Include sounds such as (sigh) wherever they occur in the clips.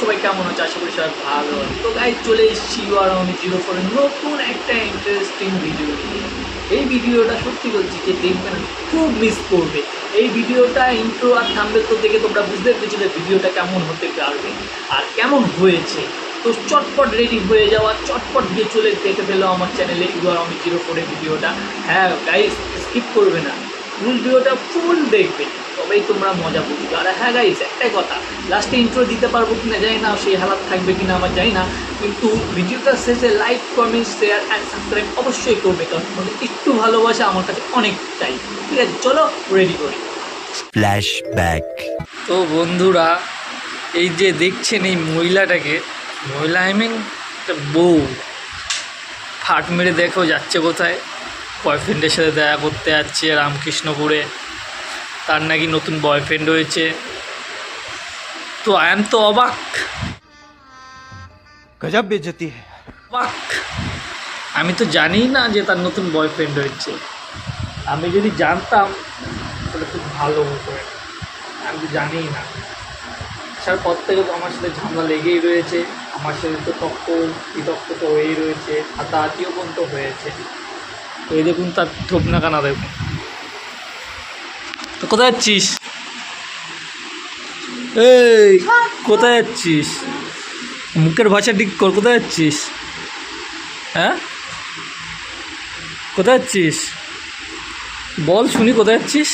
সবাই কেমন আশা করি ভালো তো চলে এসেছি জিরো করে নতুন একটা ইন্টারেস্টিং ভিডিও এই ভিডিওটা সত্যি বলছি যে দেখবে না, খুব মিস করবে। এই ভিডিওটা ইন্ট্রো আর থামবে তো দেখে তোমরা বুঝতে পেরেছ যে ভিডিওটা কেমন হতে পারবে আর কেমন হয়েছে। তো চটপট রেডি হয়ে যাওয়া চটপট গিয়ে চলে দেখে ফেলো আমার চ্যানেলে ইউআর আমি জিরো করে ভিডিওটা হ্যাঁ গাইস স্কিপ করবে না। ফুল ভিডিওটা ফুল দেখবে। তবেই তোমরা মজা বুঝবে। আর হ্যাঁ গাইস একটাই কথা লাস্টে ইন্ট্রো দিতে পারব কিনা জানি না সেই হালাত থাকবে কিনা আমার জানি না। কিন্তু ভিডিওটা শেষে like comment share and subscribe অবশ্যই করবে। কারণ তোমাদের একটু ভালোবাসা আমার কাছে অনেক চাই ঠিক আছে চলো রেডি করি। Flashback. তো বন্ধুরা এই যে দেখছেন এই মহিলাটাকে মহিলা আইমিং একটা বউ। ফাট মেরে দেখেও যাচ্ছে কোথায়? বয়ফ্রেন্ডের সাথে দেখা করতে যাচ্ছে রামকৃষ্ণপুরে। তার নাকি নতুন বয়ফ্রেন্ড হয়েছে। তো আয়াম তো অবাক। গজব বেজতি অবাক। আমি তো জানি না যে তার নতুন বয়ফ্রেন্ড হয়েছে। আমি যদি জানতাম তাহলে খুব ভালো হতো। আমি তো জানি না। স্যার পর থেকে তো আমার সাথে ঝামেলা লেগেই রয়েছে। আমার সাথে তো তক্ক বিতক্ক তো হয়েই রয়েছে হাতাহাতিও পর্যন্ত হয়েছে। তো এই দেখুন তার ঠোকনা কানা দেখুন। তো কোথায় যাচ্ছিস? এই, কোথায় যাচ্ছিস? মুখের ভাষা ঠিক কর, কোথায় যাচ্ছিস? হ্যাঁ? কোথায় যাচ্ছিস? বল শুনি, কোথায় যাচ্ছিস?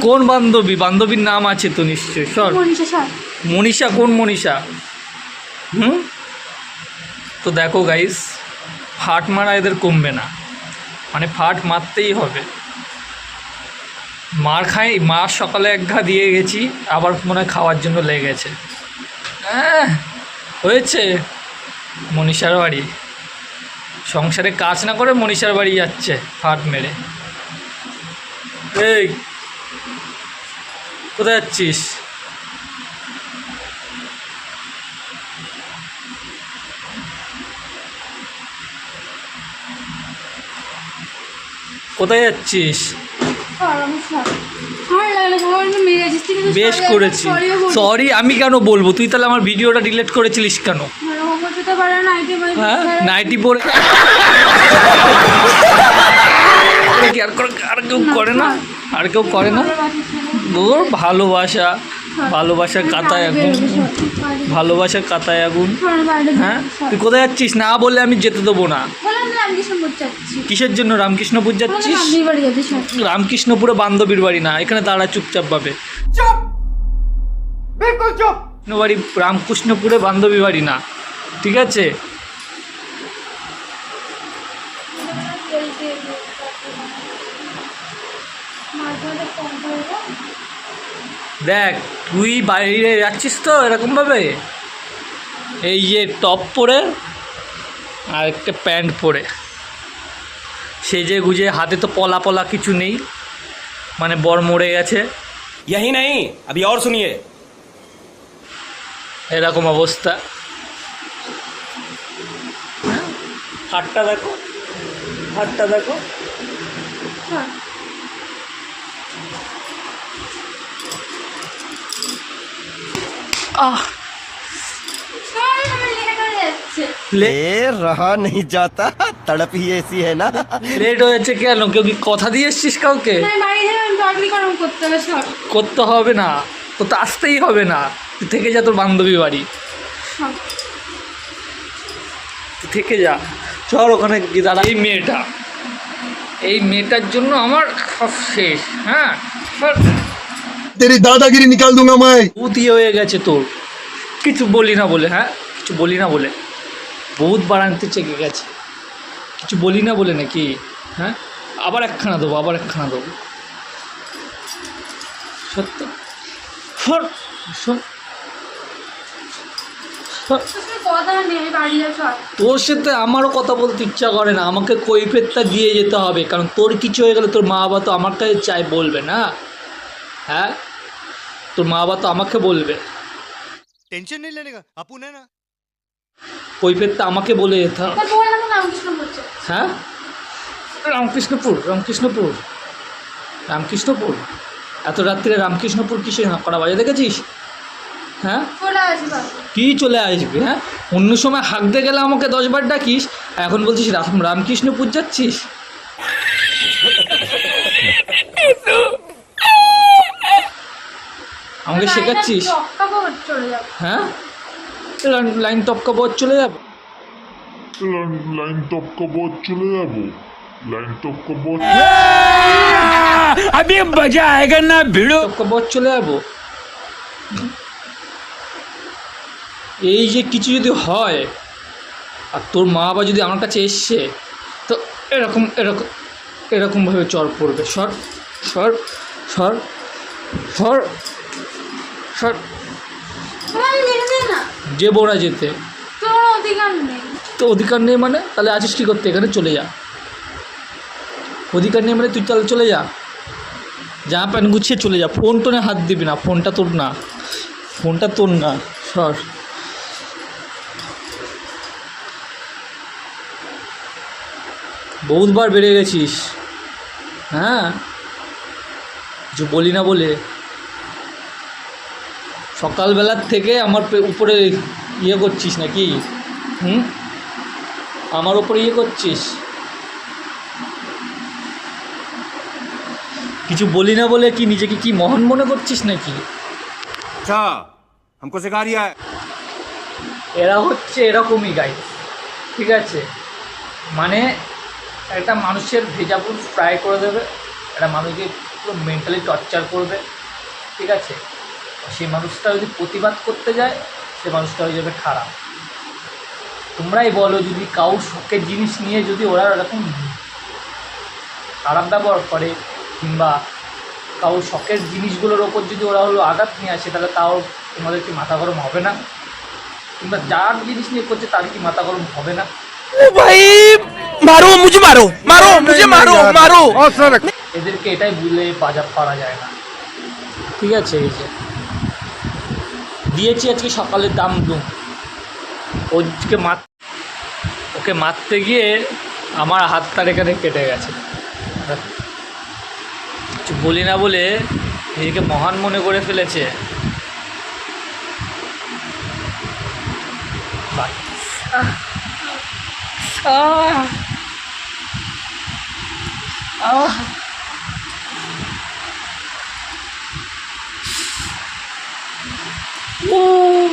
কোন বান্ধবী? বান্ধবীর নাম আছে তো নিশ্চয় সর। মনীষা কোন মনীষা? হুম? তো দেখো গাইস ফাট মারা এদের কমবে না। মানে ফাট মারতেই হবে। মার খাই মার সকালে এক ঘা দিয়ে গেছি আবার মনে হয় খাওয়ার জন্য লেগেছে। আহ, হয়েছে। মনীষার বাড়ি। সংসারে কাজ না করে মনীষার বাড়ি যাচ্ছে ফাট মেরে। এই কোথায় যাচ্ছিস? কোথায় যাচ্ছিস? বেশ করেছি। সরি আমি কেন বলব? তুই তাহলে আমার ভিডিওটা ডিলিট করেছিলিস কেন? এরকম করতে পারে না আইতে পারে হ্যাঁ নাইটি পরে (laughs) কেউ করে না আর কেউ করে না। তোর ভালোবাসা ভালোবাসার কাতায় আগুন। ভালোবাসার কাতায় আগুন। হ্যাঁ? তুই কোথায় যাচ্ছিস? না বললে আমি যেতে দেবো না। কিসের জন্য? রামকৃষ্ণপুর যাচ্ছিস? রামকৃষ্ণপুরে বান্ধবীর বাড়ি না এখানে দাঁড়া চুপচাপ পাবে বাড়ি রামকৃষ্ণপুরে বান্ধবী বাড়ি না। ঠিক আছে? দেখ তুই বাইরে যাচ্ছিস তো এরকমভাবে এই যে টপ পরে আর একটা প্যান্ট পরে সেজে গুজে হাতে তো পলা পলা কিছু নেই মানে বর মরে গেছে यही नहीं अभी और सुनिए এরকম অবস্থা হ্যাঁ? হাতটা দেখো হাতটা দেখো আহ লে- ए रहा नहीं जाता तड़प ही ऐसी है ना লেট হয়েছে কেন কেউ কি কথা দিয়ে এসছিস কাউকে বাড়ি যাবে আমি টয়লেট গরম করতে হবে সর করতে হবে না তো তো আসতেই হবে না তুই থেকে যা তোর বান্ধবী বাড়ি সর। তুই থেকে যা চল ওখানে গিয়ে দাঁড়া এই মেয়েটা এই মেয়েটার জন্য আমার সব শেষ হ্যাঁ তেরি দাদাগিরি নিকাল দুঙ্গা মাই ভূত ইয়ে হয়ে গেছে তোর কিছু বলি না বলে হ্যাঁ কিছু বলি না বলে বহুত বাড়ানতে চেকে গেছে কিছু বলি না বলে নাকি হ্যাঁ আবার একখানা দেবো আবার একখানা দেবো সত্য তোর সাথে আমারও কথা বলতে ইচ্ছা করে না। আমাকে কৈফেতটা দিয়ে যেতে হবে। কারণ তোর কিছু হয়ে গেলে তোর মা বাবা তো আমার কাছে চাই বলবে না। হ্যাঁ? তোর মা বাবা তো আমাকে বলবে। টেনশন নেই লেনে আপু না। কৈফেরটা আমাকে বলে যেতে হ্যাঁ? রামকৃষ্ণপুর রামকৃষ্ণপুর। রামকৃষ্ণপুর? এত রাত্রিরে রামকৃষ্ণপুর কিসে করা বাজে দেখেছিস? হ্যাঁ? কি চলে আসবি হ্যাঁ? অন্য সময় হাঁকতে গেলে আমাকে দশবার ডাকিস এখন বলছিস রাম রামকৃষ্ণপুর যাচ্ছিস? আমাকে শেখাচ্ছিস? হ্যাঁ? লাইন তপকা বধ চলে যাব? লাইন তপকা বধ চলে যাব। লাইন তপকা বধ আমি বাজা আয়েগা না ভিড়ো। তপকা বধ চলে যাব? এই যে কিছু যদি হয় আর তোর মা বাবা যদি আমার কাছে এসছে তো এরকম এরকম এরকমভাবে চর পড়বে। সর সর সর সর। সর যে বোরা যেতে। তো অধিকার নেই। মানে? তাহলে আছিস কী করতে? এখানে চলে যা। অধিকার নেই মানে তুই তাহলে চলে যা। জামা প্যান্ট গুছিয়ে চলে যা। ফোন টোনে হাত দিবি না ফোনটা তোর না। ফোনটা তোর না। সর। বহুতবার বেড়ে গেছিস। হ্যাঁ? কিছু বলি না বলে। সকালবেলার থেকে আমার পে- উপরে ইয়ে করছিস নাকি হুম আমার ওপরে ইয়ে করছিস কিছু বলি না বলে কি নিজেকে কি মহান মনে করছিস নাকি अच्छा हमको सिखा रिया है এরা হচ্ছে এরকমই গাই ঠিক আছে মানে একটা মানুষের ভেজাপুর ফ্রাই করে দেবে একটা মানুষকে পুরো মেন্টালি টর্চার করবে ঠিক আছে সেই মানুষটা যদি প্রতিবাদ করতে যায় সে মানুষটা হয়ে যাবে খারাপ। তোমরাই বলো যদি কাউ শখের জিনিস নিয়ে যদি ওরা এরকম খারাপ ব্যবহার করে কিংবা কাউ শখের জিনিসগুলোর ওপর যদি ওরা হলো আঘাত নিয়ে আসে তাহলে তাও তোমাদের কি মাথা গরম হবে না? কিংবা যার জিনিস নিয়ে করছে তার কি মাথা গরম হবে না? ভাই মারো মুঝে মারো মারো মুঝে মারো মারো। এদেরকে এটাই বুঝলে বাজার পারা যায় না। ঠিক আছে এই যে। দিয়েছি আজকে সকালে দাম দুম ওকে মার ওকে মারতে গিয়ে আমার হাতটার এখানে কেটে গেছে। কিছু বলি না বলে নিজেকে মহান মনে করে ফেলেছে। আহ। আহ।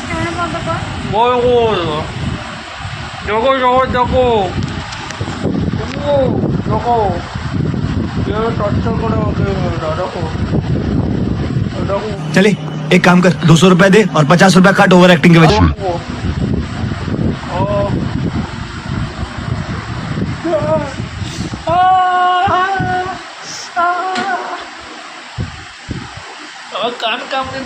ক্যামেরা বন্ধ কর বল দেখো দেখো দেখো দেখো কীভাবে টর্চার করে ওকে দেখো দেখো चले, एक काम कर, दो सौ रुपया दे और पचास रुपया कट ओवर एक्टिंग के वजह काम काम नहीं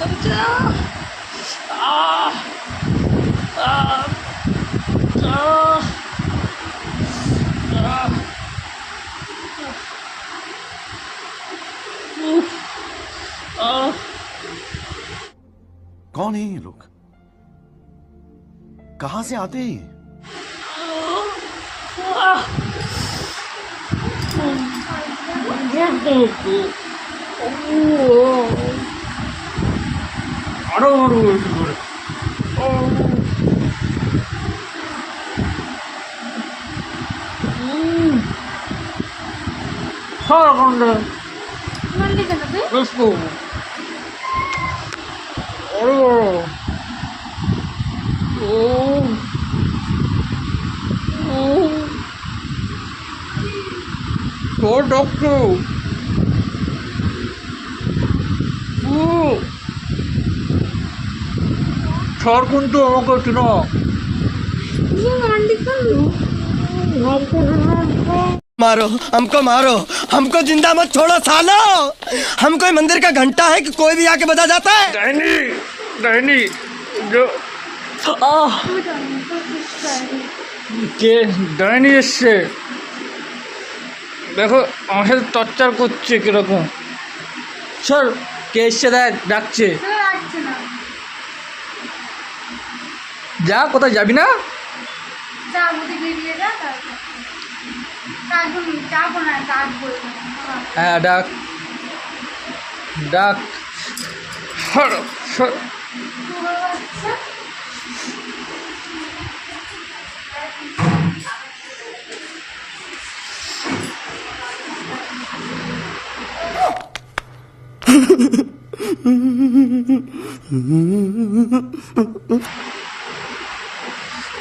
कौन है ये लोग कहाँ से आते हैं ये? আরো মারবো একটু করে সারাক্ষণ তোমার লিখে না তুই বেশ করবো আরে বড় ও ও তোর ডক্টর ও ছাড় কিন্তু আমাকে একটু না তুমি মান লিখে मारो हमको मारो हमको जिंदा मत छोड़ो सालो हम कोई मंदिर का घंटा है कि कोई भी आके बजा जाता है জ- আহ। কে ডাইনি এসছে? দেখো আমার সাথে টর্চার করছে কীরকম। সর কে এসছে দেখ ডাকছে। যা কোথায় যাবি না? হ্যাঁ ডাক ডাক। সর সর।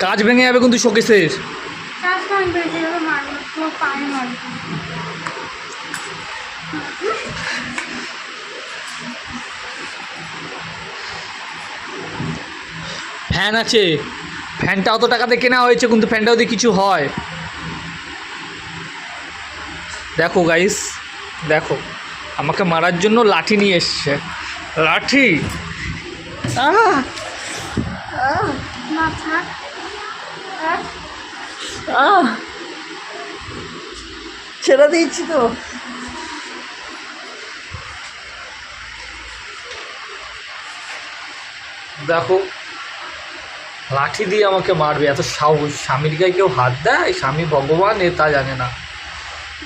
কাজ ভেঙে যাবে কিন্তু শোকেসের ফ্যান আছে। ফ্যানটা অত টাকাতে কেনা হয়েছে কিন্তু ফ্যানটা যদি কিছু হয়। দেখো গাইস দেখো আমাকে মারার জন্য লাঠি নিয়ে এসছে। লাঠি! ছেড়ে দিয়েছি তো। দেখো লাঠি দিয়ে আমাকে মারবে এত সাহস স্বামীর গায়ে কেউ হাত দেয় স্বামী ভগবান এ তা জানে না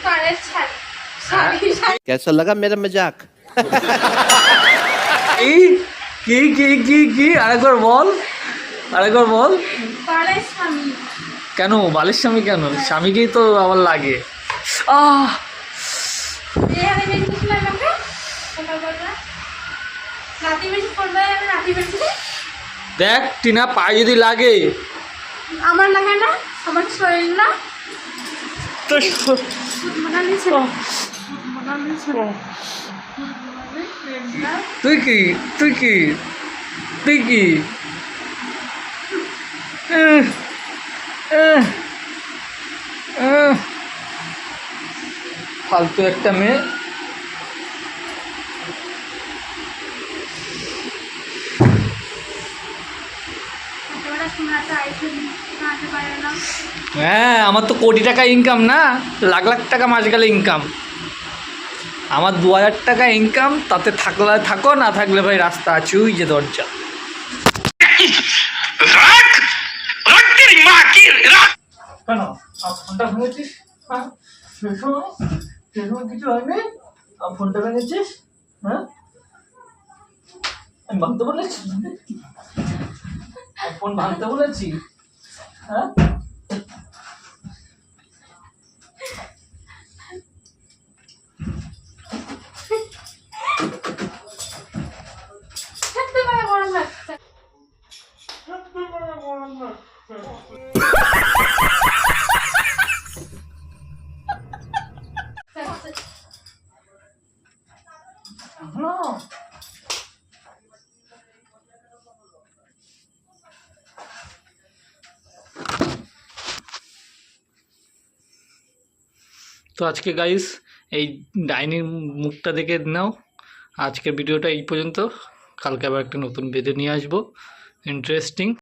পায়ের ছাড় হ্যাঁ? कैसा लगा मेरा मजाक কি কি কি কি কি আরেকবার বল আরেকবার বল পাড়ের স্বামী কেন বালের স্বামী কেন স্বামীকেই তো আমার লাগে আহ এখানে বেরিয়েছিল আমাকে সকালবেলা রাতে বেশি করবে আমি রাতে বেশি দেখ টিনা পায়ে যদি লাগে। আমার লাগে না আমার শরীর না। তো তুই কি? তুই কি? তুই কি। ফালতু একটা মেয়ে। হ্যাঁ আমার তো কোটি টাকা ইনকাম না লাখ লাখ টাকা মাস গেলে ইনকাম আমার দু হাজার টাকা ইনকাম তাতে থাকলে থাকো না থাকলে ভাই রাস্তা আছে ওই যে দরজা। কেন? ফোনটা ভেঙেছিস? হ্যাঁ? কিছু হয়নি? ফোনটা ভেঙেছিস? হ্যাঁ? আমি বলেছি। ফোন ভাঙতে বলেছি। হ্যাঁ? থাকতে পারে তো আজকে গাইস এই ডাইনিং মুখটা দেখে নাও। আজকের ভিডিওটা এই পর্যন্ত। কালকে আবার একটা নতুন ভিডিও নিয়ে আসব। ইন্টারেস্টিং